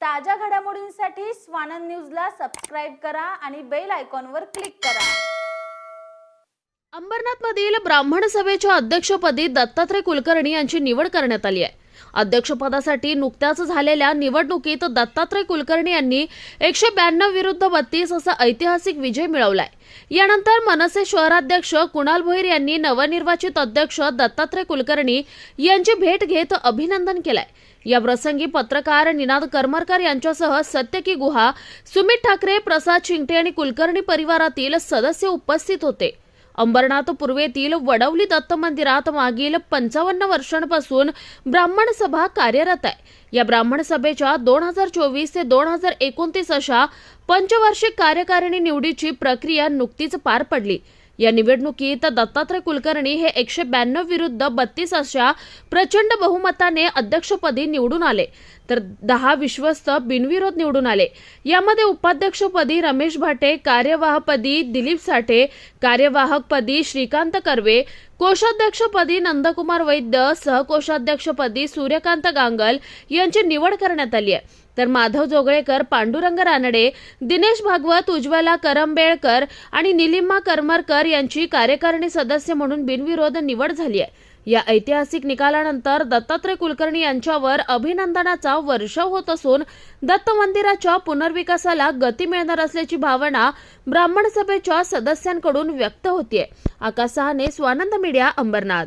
ताज्या घडामोडींसाठी स्वानंद न्यूजला सबस्क्राईब करा आणि बेल आयकॉनवर क्लिक करा. अंबरनाथमधील ब्राह्मण सभेच्या अध्यक्षपदी दत्तात्रय कुलकर्णी यांची निवड करण्यात आली आहे. अध्यक्षपदासाठी नुकत्याच झालेल्या निवडणुकीत दत्तात्रय कुलकर्णी यांनी एकशे ब्याण्णव विरुद्ध बत्तीस असा ऐतिहासिक विजय मिळवलाय. यानंतर मनसे शहराध्यक्ष कुणाल भोईर यांनी नवनिर्वाचित अध्यक्ष दत्तात्रय कुलकर्णी यांची भेट घेत अभिनंदन केलंय. या प्रसंगी पत्रकार निनाद करमरकर यांच्यासह सत्यकी गुहा सुमित ठाकरे प्रसाद शिंगटे आणि कुलकर्णी परिवारातील सदस्य उपस्थित होते. अंबरनाथ पूर्वेतील वडवली दत्त मंदिरात मागील पंचावन्न वर्षांपासून ब्राह्मण सभा कार्यरत आहे. या ब्राह्मण सभेच्या दोन हजार चोवीस ते दोन हजार एकोणतीस अशा पंचवार्षिक कार्यकारिणी निवडीची प्रक्रिया नुकतीच पार पडली. या निवडणुकीत दत्तात्रय कुलकर्णी हे एकशे ब्याण्णव विरुद्ध बत्तीस अशा प्रचंड बहुमताने अध्यक्षपदी निवडून आले. तर दहा विश्वस्त बिनविरोध निवडून आले. यामध्ये उपाध्यक्षपदी रमेश भाटे कार्यवाहपदी दिलीप साठे कार्यवाहकपदी श्रीकांत कर्वे कोषाध्यक्षपदी नंदकुमार वैद्य सहकोषाध्यक्षपदी सूर्यकांत गांगल यांची निवड करण्यात आली आहे. तर माधव जोगळेकर पांडुरंग रानडे दिनेश भागवत उज्ज्वला करंबेळकर आणि निलिमा करमरकर यांची कार्यकारिणी सदस्य म्हणून बिनविरोध निवड झाली आहे. या ऐतिहासिक निकालानंतर दत्तात्रय कुलकर्णी यांच्यावर अभिनंदनाचा वर्षाव होत असून दत्त मंदिराच्या पुनर्विकासाला गती मिळणार असल्याची भावना ब्राह्मण सभेच्या सदस्यांकडून व्यक्त होतीये. आकाश सहाने स्वानंद मीडिया अंबरनाथ.